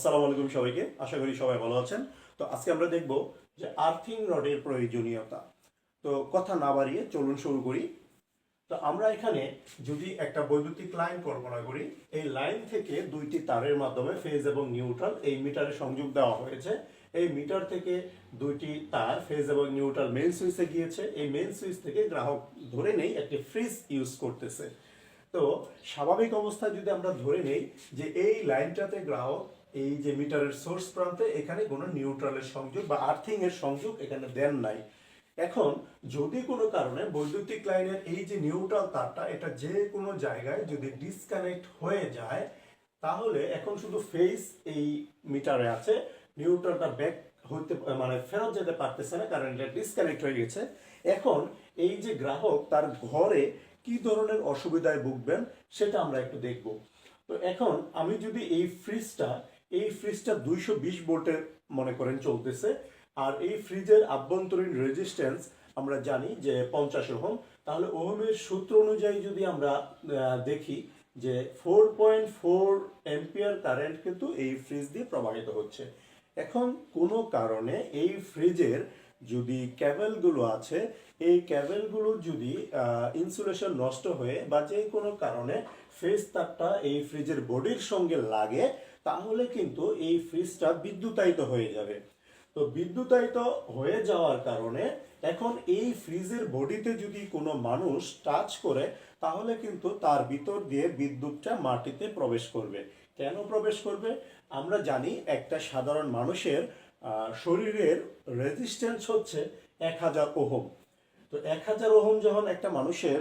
আসসালামু আলাইকুম সবাইকে। আশা করি সবাই ভালো আছেন। তো আজকে আমরা দেখব যে আর্থিং রডের প্রয়োজনীয়তা। তো কথা না বাড়িয়ে চলুন শুরু করি। তো আমরা এখানে যদি একটা বৈদ্যুতিক লাইন কল্পনা করি, এই লাইন থেকে দুইটি তারের মাধ্যমে ফেজ এবং নিউট্রাল এই মিটারে সংযোগ দেওয়া হয়েছে। এই মিটার থেকে দুইটি তার ফেজ এবং নিউট্রাল মেন সুইচে গিয়েছে। এই মেন সুইচ থেকে গ্রাহক ধরে নেই, একটি ফ্রিজ ইউজ করতেছে। তো স্বাভাবিক অবস্থায় যদি আমরা ধরে নেই যে এই লাইনটাতে গ্রাহক এই যে মিটারের সোর্স প্রান্তে এখানে কোনো নিউট্রালের সংযোগ বা আর্থিং এর সংযোগ এখানে দেন নাই। এখন যদি কোনো কারণে বৈদ্যুতিক লাইনের এই যে নিউট্রাল তারটা, এটা যে কোনো জায়গায় যদি ডিসকানেক্ট হয়ে যায়, তাহলে এখন শুধু ফেস এই মিটারে আছে। নিউট্রালটা ব্যাক হতে মানে ফেরত যেতে পারতেছে না, কারণ এটা ডিসকানেক্ট হয়ে গেছে। এখন এই যে গ্রাহক তার ঘরে কি ধরনের অসুবিধায় ভুগবেন, সেটা আমরা একটু দেখব। তো এখন আমি যদি এই ফ্রিজটা এই ফ্রিজটা দুইশো বিশ ভোল্টের মনে করেন চলতেছে। আর এই ফ্রিজের আভ্যন্তরীণ রেজিস্ট্যান্স আমরা জানি যে পঞ্চাশ ওহম। তাহলে ওহমের সূত্র অনুযায়ী যদি আমরা দেখি যে four point four ampere current কিন্তু এই ফ্রিজ দিয়ে প্রবাহিত হচ্ছে। এখন কোনো কারণে এই ফ্রিজের যদি ক্যাবেলগুলো আছে, এই ক্যাবেলগুলো যদি ইনসুলেশন নষ্ট হয়ে বা যে কোনো কারণে ফেস তারটা এই ফ্রিজের বডির সঙ্গে লাগে তাহলে কিন্তু এই ফ্রিজটা বিদ্যুতায়িত হয়ে যাবে। তো বিদ্যুতায়িত হয়ে যাওয়ার কারণে এখন এই ফ্রিজের বডিতে যদি কোনো মানুষ টাচ করে, তাহলে কিন্তু তার ভিতর দিয়ে বিদ্যুৎটা মাটিতে প্রবেশ করবে। কেন প্রবেশ করবে? আমরা জানি একটা সাধারণ মানুষের শরীরের রেজিস্ট্যান্স হচ্ছে এক হাজার ওহম। তো এক হাজার ওহম যখন একটা মানুষের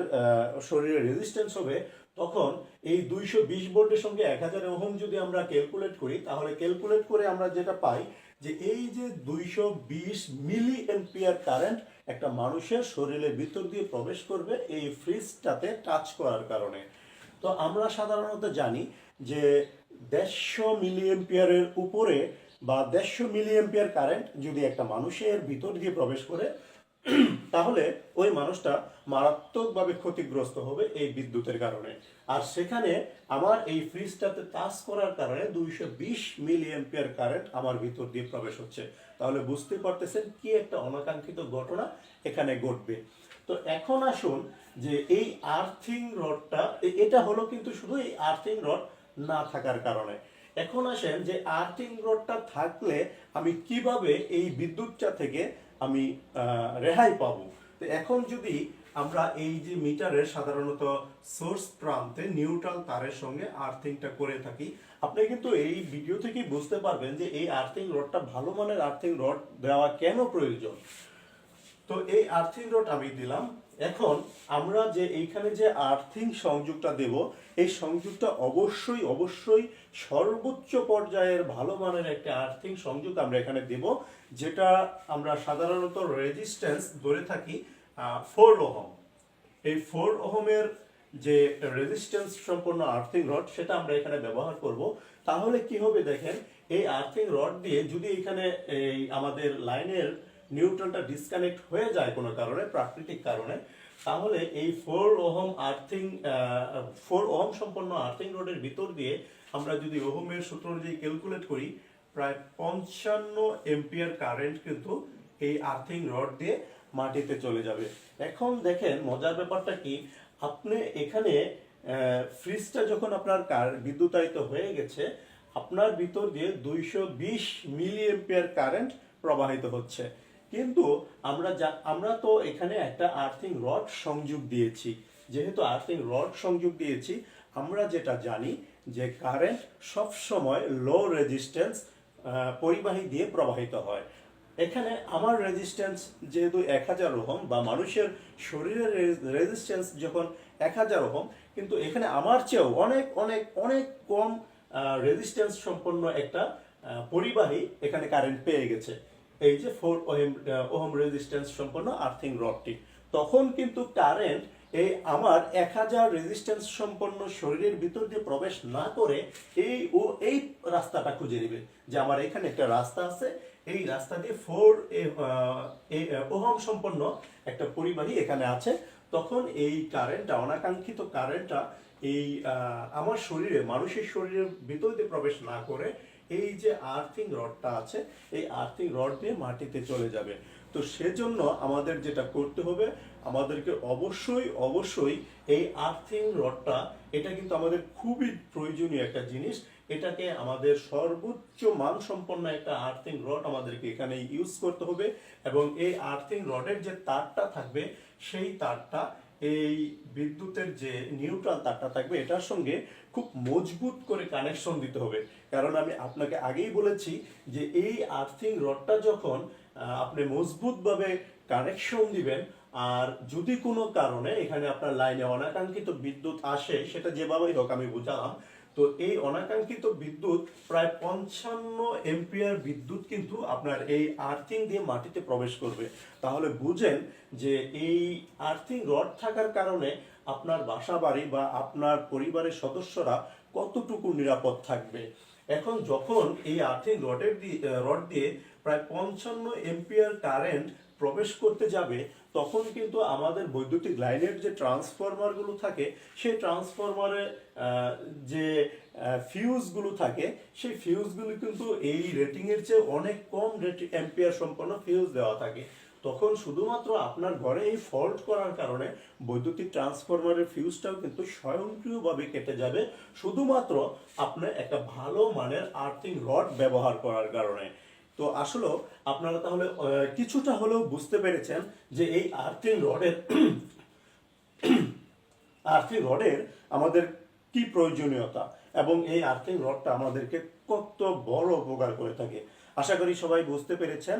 শরীরে রেজিস্ট্যান্স হবে, তখন এই দুইশো বিশ ভোল্টের সঙ্গে এক হাজার ওহম যদি আমরা ক্যালকুলেট করি, তাহলে ক্যালকুলেট করে আমরা যেটা পাই যে এই যে দুইশো বিশ মিলি এম্পিয়ার কারেন্ট একটা মানুষের শরীরের ভিতর দিয়ে প্রবেশ করবে এই ফ্রিজটাতে টাচ করার কারণে। তো আমরা সাধারণত জানি যে দেড়শো মিলি এম্পিয়ারের উপরে বা দেড়শো মিলি এম্পিয়ার কারেন্ট যদি একটা মানুষের ভিতর দিয়ে প্রবেশ করে তাহলে ওই মানুষটা মারাত্মকভাবে ক্ষতিগ্রস্ত হবে এই বিদ্যুতের কারণে। আর সেখানে আমার এই ফ্রিজটাতে টাচ করার কারণে দুইশো বিশ মিলি এম্পিয়ার কারেন্ট আমার ভিতর দিয়ে প্রবেশ হচ্ছে। তাহলে বুঝতে পারতেছেন কি একটা অনাকাঙ্ক্ষিত ঘটনা এখানে ঘটবে। তো এখন আসুন যে এই আর্থিং রডটা এটা হলো কিন্তু শুধু এই আর্থিং রড না থাকার কারণে। এখন আসেন যে আর্থিং রোডটা থাকলে আমি কীভাবে এই বিদ্যুৎটা থেকে আমি রেহাই পাবো? তো এখন যদি আমরা এই যে মিটারের সাধারণত সোর্স প্রান্তে নিউট্রাল তারের সঙ্গে আর্থিংটা করে থাকি, আপনি কিন্তু এই ভিডিও থেকেই বুঝতে পারবেন যে এই আর্থিং রডটা ভালো মানের আর্থিং রড দেওয়া কেন প্রয়োজন? তো এই আর্থিং রড আমি দিলাম এখন আমরা যে এইখানে যে আর্থিং সংযোগটা দেব, এই সংযোগটা অবশ্যই অবশ্যই সর্বোচ্চ পর্যায়ের ভালো মানের একটা আর্থিং সংযোগ আমরা এখানে দেব, যেটা আমরা সাধারণত রেজিস্ট্যান্স ধরে থাকি ফোর ওহম। এই ফোর ওহমের যে রেজিস্ট্যান্স সম্পন্ন আর্থিং রড, সেটা আমরা এখানে ব্যবহার করব। তাহলে কি হবে দেখেন, এই আর্থিং রড দিয়ে যদি এখানে এই আমাদের লাইনের নিউট্রনটা ডিসকানেক্ট হয়ে যায় কোনো কারণে, প্রাকৃতিক কারণে, তাহলে এই four ohm earthing four ohm সম্পন্ন আর্থিং রোডের ভিতর দিয়ে আমরা যদি ওহমের সূত্র অনুযায়ী ক্যালকুলেট করি, প্রায় পঞ্চান্ন এম্পিয়ার কারেন্ট কিন্তু এই আর্থিং রড দিয়ে মাটিতে চলে যাবে। এখন দেখেন, মজার ব্যাপারটা কি? আপনি এখানে ফ্রিজটা যখন আপনার কার, বিদ্যুতায়িত হয়ে গেছে, আপনার ভিতর দিয়ে দুইশো বিশ মিলি এম্পিয়ার কারেন্ট প্রবাহিত হচ্ছে। কিন্তু আমরা যা, আমরা তো এখানে একটা আর্থিং রড সংযোগ দিয়েছি। যেহেতু আর্থিং রড সংযোগ দিয়েছি, আমরা যেটা জানি যে কারেন্ট সব সময় লো রেজিস্ট্যান্স পরিবাহী দিয়ে প্রবাহিত হয়। এখানে আমার রেজিস্ট্যান্স যেহেতু এক হাজার ওহম বা মানুষের শরীরের রেজিস্ট্যান্স যখন এক হাজার ওহম, কিন্তু এখানে আমার চেয়েও অনেক অনেক অনেক কম রেজিস্ট্যান্স সম্পন্ন একটা পরিবাহী এখানে কারেন্ট পেয়ে গেছে। এই যে ফোর ওহম ওহম রেজিস্ট্যান্স সম্পন্ন আর্থিং রডটি তখন কিন্তু কারেন্ট এই আমার এক হাজার রেজিস্ট্যান্স সম্পন্ন শরীরের ভিতর দিয়ে প্রবেশ না করে এই ও, এই রাস্তাটা খুঁজে নেবে যে আমার এখানে একটা রাস্তা আছে, এই রাস্তা দিয়ে ফোর ওহম সম্পন্ন একটা পরিবাহী এখানে আছে, তখন এই কারেন্টটা অনাকাঙ্ক্ষিত কারেন্টটা এই আমার শরীরে, মানুষের শরীরের ভিতর দিয়ে প্রবেশ না করে এই যে আর্থিং রডটা আছে, এই আর্থিং রড দিয়ে মাটিতে চলে যাবে। তো সেজন্য আমাদের যেটা করতে হবে, আমাদেরকে অবশ্যই অবশ্যই এই আর্থিং রডটা, এটা কিন্তু আমাদের খুবই প্রয়োজনীয় একটা জিনিস। এটাকে আমাদের সর্বোচ্চ মানসম্পন্ন একটা আর্থিং রড আমাদেরকে এখানে ইউজ করতে হবে এবং এই আর্থিং রডের যে তারটা থাকবে, সেই তারটা এই বিদ্যুতের যে নিউট্রাল তারটা থাকবে, এটার সঙ্গে খুব মজবুত করে কানেকশন দিতে হবে। কারণ আমি আপনাকে আগেই বলেছি যে এই আর্থিং রডটা যখন আপনি মজবুতভাবে কানেকশন দিবেন, আর যদি কোনো কারণে এখানে আপনার লাইনে অনাকাঙ্ক্ষিত বিদ্যুৎ আসে, সেটা যেভাবেই হোক আমি বুঝালাম তো এই অনাকাঙ্ক্ষিত বিদ্যুৎ প্রায় পঞ্চান্ন এম্পিয়ার বিদ্যুৎ কিন্তু আপনার এই আর্থিং দিয়ে মাটিতে প্রবেশ করবে। তাহলে বুঝেন যে এই আর্থিং রড থাকার কারণে আপনার বাসা বাড়ি বা আপনার পরিবারের সদস্যরা কতটুকু নিরাপদ থাকবে। এখন যখন এই আর্থিং রডের রড দিয়ে প্রায় পঞ্চান্ন এম্পিয়ার কারেন্ট প্রবেশ করতে যাবে, তখন কিন্তু আমাদের বৈদ্যুতিক লাইনের যে ট্রান্সফরমারগুলো থাকে, সেই ট্রান্সফরমারে যে ফিউজগুলো থাকে, সেই ফিউজগুলো কিন্তু এই রেটিংয়ের চেয়ে অনেক কম রেটিং এম্পিয়ার সম্পন্ন ফিউজ দেওয়া থাকে। তখন শুধুমাত্র আপনার ঘরে এই ফল্ট করার কারণে বৈদ্যুতিক ট্রান্সফরমারের ফিউজটাও কিন্তু স্বয়ংক্রিয়ভাবে কেটে যাবে। শুধুমাত্র আপনার একটা ভালো মানের আর্থিং রড ব্যবহার করার কারণে। তো আসলে আপনারা তাহলে কিছুটা হলেও বুঝতে পেরেছেন যে এই আর্থিং রডের আর্থিং রডের আমাদের কি প্রয়োজনীয়তা এবং এই আর্থিং রডটা আমাদেরকে কত বড় উপকার করে থাকে। আশা করি সবাই বুঝতে পেরেছেন।